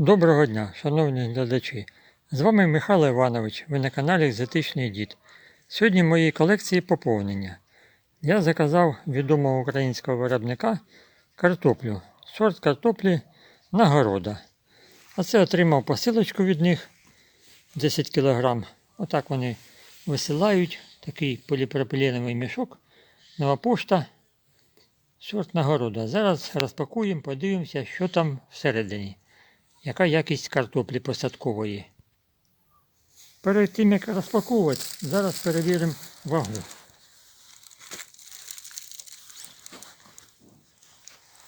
Доброго дня, шановні глядачі. З вами Михайло Іванович, ви на каналі Екзотичний Дід. Сьогодні в моїй колекції поповнення. Я заказав відомого українського виробника картоплю. Сорт картоплі Нагорода. А це отримав посилочку від них 10 кг. Отак вони висилають. Такий поліпропиленовий мішок. Нова пошта. Сорт нагорода. Зараз розпакуємо, подивимося, що там всередині. Яка якість картоплі посадкової. Перед тим, як розпаковувати, зараз перевіримо вагу.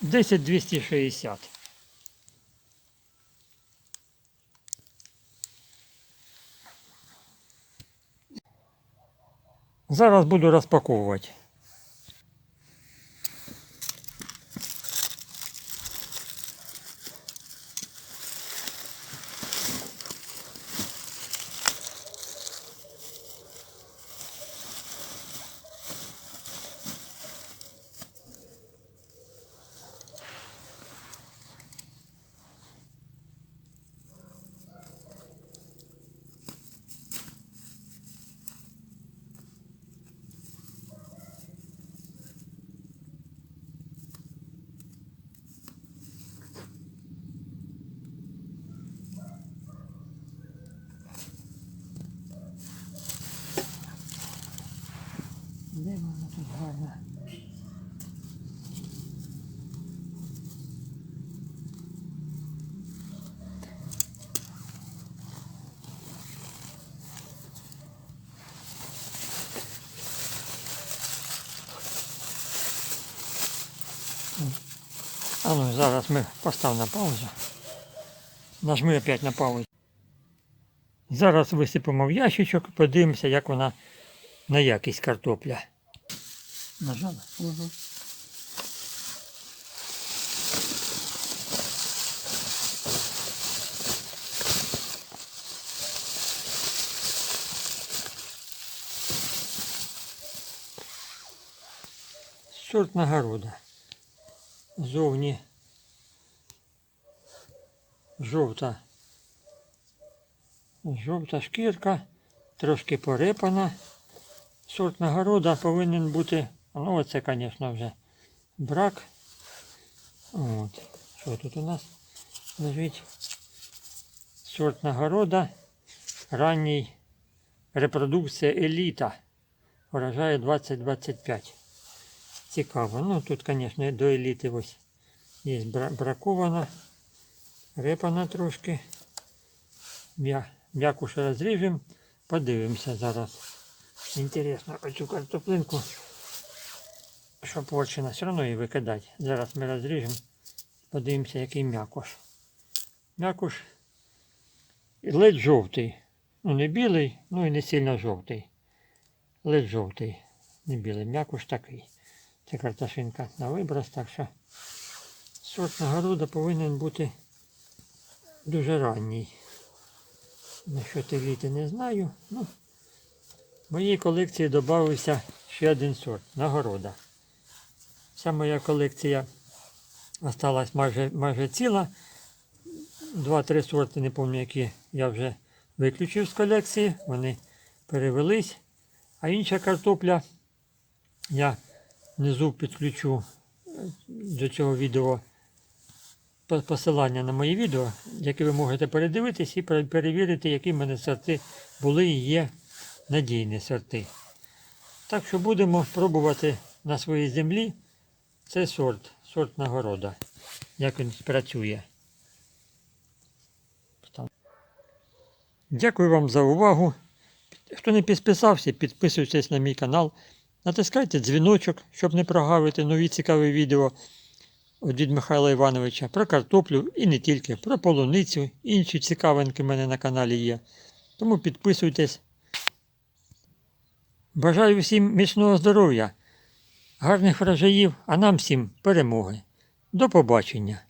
Десять двісті шістдесят. Зараз буду розпаковувати. Де воно тут гарно? А ну зараз ми постав на паузу. Нажми опять на паузу. Зараз висипемо в ящичок, подивимося, як вона на якість картопля. Нажала? Угу. Сорт нагорода. Зовні жовта. Жовта шкірка, трошки порепана. Сорт нагорода повинен бути. Ну, оце, звісно, вже брак. От. Що тут у нас лежить? Сорт нагорода. Ранній репродукція еліта. Вражає 2025. Цікаво. Ну тут, звісно, до еліти ось є бра- бракована, репана трошки. М'я- М'якуш розріжемо, подивимося зараз. Інтересно, оцю картоплинку, що порчена, все одно її викидати. Зараз ми розріжемо, подивимося, який м'якуш. М'якуш ледь жовтий. Ну не білий, ну і не сильно жовтий. Ледь жовтий, не білий. М'якуш такий. Це картошинка на виброс, так що сорт нагорода повинен бути дуже ранній. Насчет еліти не знаю. Ну, в моїй колекції додався ще один сорт нагорода. Вся моя колекція осталась майже, майже ціла. Два-три сорти, не пам'ятаю, які я вже виключив з колекції. Вони перевелись. А інша картопля я внизу підключу до цього відео посилання на мої відео, які ви можете передивитись і перевірити, які в мене сорти були і є надійні сорти. Так що будемо пробувати на своїй землі цей сорт, сорт нагорода, як він працює. Дякую вам за увагу. Хто не підписався, підписуйтесь на мій канал. Натискайте дзвіночок, щоб не прогавити нові цікаві відео від Михайла Івановича про картоплю і не тільки, про полуницю, інші цікавинки в мене на каналі є. Тому підписуйтесь. Бажаю всім міцного здоров'я, гарних врожаїв, а нам всім перемоги. До побачення!